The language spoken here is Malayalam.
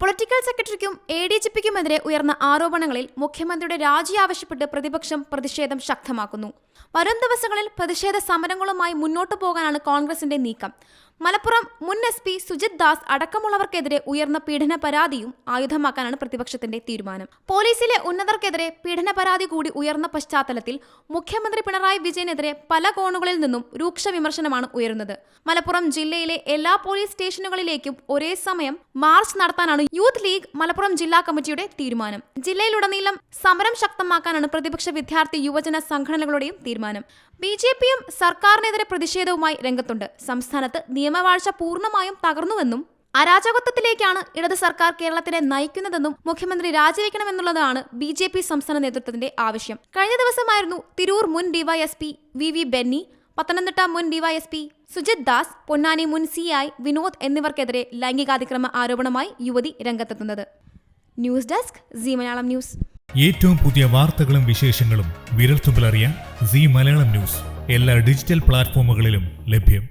പൊളിറ്റിക്കൽ സെക്രട്ടറിക്കും എ ഡി ജി പിക്കുമെതിരെ ഉയർന്ന ആരോപണങ്ങളിൽ മുഖ്യമന്ത്രിയുടെ രാജി ആവശ്യപ്പെട്ട് പ്രതിപക്ഷം പ്രതിഷേധം ശക്തമാക്കുന്നു. വരും ദിവസങ്ങളിൽ പ്രതിഷേധ സമരങ്ങളുമായി മുന്നോട്ടു പോകാനാണ് കോൺഗ്രസിന്റെ നീക്കം. മലപ്പുറം മുൻ എസ് പി സുജിത് ദാസ് അടക്കമുള്ളവർക്കെതിരെ ഉയർന്ന പീഡന പരാതിയും ആയുധമാക്കാനാണ് പ്രതിപക്ഷത്തിന്റെ തീരുമാനം. പോലീസിലെ ഉന്നതർക്കെതിരെ പീഡന പരാതി കൂടി ഉയർന്ന പശ്ചാത്തലത്തിൽ മുഖ്യമന്ത്രി പിണറായി വിജയനെതിരെ പല കോണുകളിൽ നിന്നും രൂക്ഷ വിമർശനമാണ് ഉയരുന്നത്. മലപ്പുറം ജില്ലയിലെ എല്ലാ പോലീസ് സ്റ്റേഷനുകളിലേക്കും ഒരേ സമയം മാർച്ച് നടത്താനാണ് യൂത്ത് ലീഗ് മലപ്പുറം ജില്ലാ കമ്മിറ്റിയുടെ തീരുമാനം. ജില്ലയിലുടനീളം സമരം ശക്തമാക്കാനാണ് പ്രതിപക്ഷ വിദ്യാർത്ഥി യുവജന സംഘടനകളുടെയും തീരുമാനം. ബി ജെ പിയും സർക്കാരിനെതിരെ പ്രതിഷേധവുമായി രംഗത്തുണ്ട്. സംസ്ഥാനത്ത് നിയമവാഴ്ച പൂർണമായും തകർന്നുവെന്നും അരാജകത്വത്തിലേക്കാണ് ഇടത് സർക്കാർ കേരളത്തിനെ നയിക്കുന്നതെന്നും മുഖ്യമന്ത്രി രാജിവെക്കണമെന്നുള്ളതാണ് ബി ജെ പി സംസ്ഥാന നേതൃത്വത്തിന്റെ ആവശ്യം. കഴിഞ്ഞ ദിവസമായിരുന്നു തിരൂർ മുൻ DYSP V V Benny Pathanamthitta മുൻ ഡിവൈഎസ്പി സുജിത് ദാസ് പൊന്നാനി മുൻ സി ഐ വിനോദ് എന്നിവർക്കെതിരെ ലൈംഗികാതിക്രമ ആരോപണമായി യുവതി രംഗത്തെത്തുന്നത്. News desk C Malayalam news. ഏറ്റവും പുതിയ വാർത്തകളും വിശേഷങ്ങളും വിരൽത്തുമ്പിലറിയാൻ സി മലയാളം ന്യൂസ്. എല്ലാ ഡിജിറ്റൽ പ്ലാറ്റ്ഫോമുകളിലും ലഭ്യം.